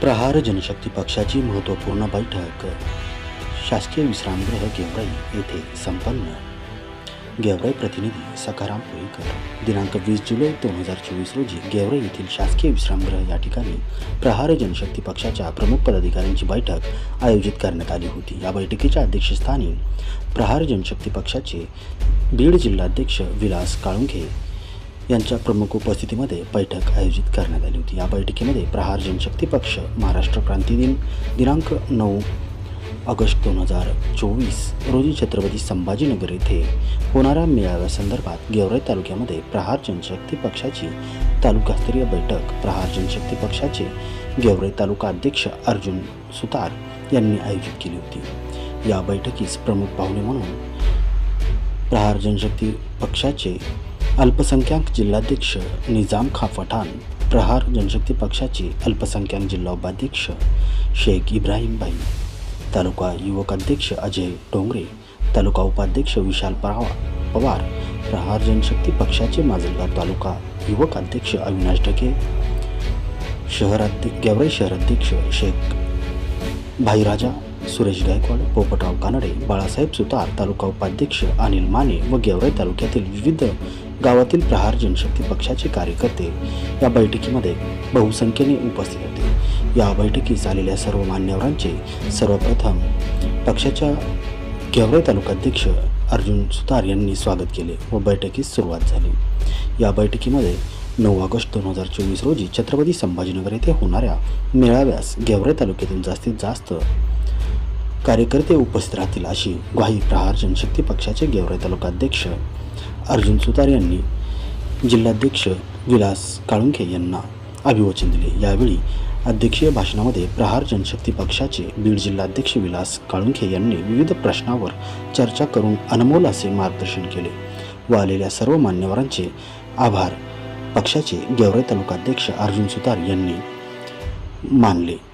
प्रहार जनशक्ती पक्षाची महत्त्वपूर्ण बैठक. शासकीय विश्रामगृह गेवराई येथे संपन्न. गेवराई प्रतिनिधी सखाराम पुईकर दिनांक वीस जुलै दोन हजार चोवीस रोजी गेवराई येथील शासकीय विश्रामगृह या ठिकाणी प्रहार जनशक्ती पक्षाच्या प्रमुख पदाधिकाऱ्यांची बैठक आयोजित करण्यात आली होती. या बैठकीच्या अध्यक्षस्थानी प्रहार जनशक्ती पक्षाचे बीड जिल्हाध्यक्ष विलास काळुंखे यांच्या प्रमुख उपस्थितीमध्ये बैठक आयोजित करण्यात आली होती. या बैठकीमध्ये प्रहार जनशक्ती पक्ष महाराष्ट्र क्रांती दिन दिनांक नऊ ऑगस्ट दोन हजार चोवीस रोजी छत्रपती संभाजीनगर येथे होणाऱ्या मेळाव्यासंदर्भात गेवराई तालुक्यामध्ये प्रहार जनशक्ती पक्षाची तालुकास्तरीय बैठक. प्रहार जनशक्ती पक्षाचे गेवराई तालुका अध्यक्ष अर्जुन सुतार यांनी आयोजित केली होती. या बैठकीस प्रमुख पाहुणे म्हणून प्रहार जनशक्ती पक्षाचे अल्पसंख्याक जिल्हाध्यक्ष निजाम खा पठाण प्रहार जनशक्ती पक्षाचे अल्पसंख्याक जिल्हा उपाध्यक्ष शेख इब्राहिमबाई तालुका युवक अध्यक्ष अजय डोंगरे तालुका उपाध्यक्ष विशाल परावा पवार प्रहार जनशक्ती पक्षाचे माजलगाव तालुका युवक अध्यक्ष अविनाश ढके शहराध्यक्ष गेवराई शहराध्यक्ष शेख भाईराजा सुरेश गायकवाड पोपटराव कानडे बाळासाहेब सुतार तालुका उपाध्यक्ष अनिल माने व गेवराई तालुक्यातील विविध गावातील प्रहार जनशक्ती पक्षाचे कार्यकर्ते या बैठकीमध्ये बहुसंख्येने उपस्थित होते. या बैठकीस आलेल्या सर्व मान्यवरांचे सर्वप्रथम पक्षाच्या गेवराई तालुकाध्यक्ष अर्जुन सुतार यांनी स्वागत केले व बैठकीस सुरुवात झाली. या बैठकीमध्ये नऊ ऑगस्ट दोन हजार चोवीस रोजी छत्रपती संभाजीनगर येथे होणाऱ्या मेळाव्यास गेवरे तालुक्यातून जास्तीत जास्त कार्यकर्ते उपस्थित राहतील अशी ग्वाही प्रहार जनशक्ती पक्षाचे गेवरे तालुकाध्यक्ष अर्जुन सुतार यांनी जिल्हाध्यक्ष विलास काळुंखे यांना अभिवचन दिले. यावेळी अध्यक्षीय भाषणामध्ये प्रहार जनशक्ती पक्षाचे बीड जिल्हाध्यक्ष विलास काळुंखे यांनी विविध प्रश्नावर चर्चा करून अनमोल असे मार्गदर्शन केले व आलेल्या सर्व मान्यवरांचे आभार. पक्षाचे गेवरे तालुकाध्यक्ष अर्जुन सुतार यांनी मानले.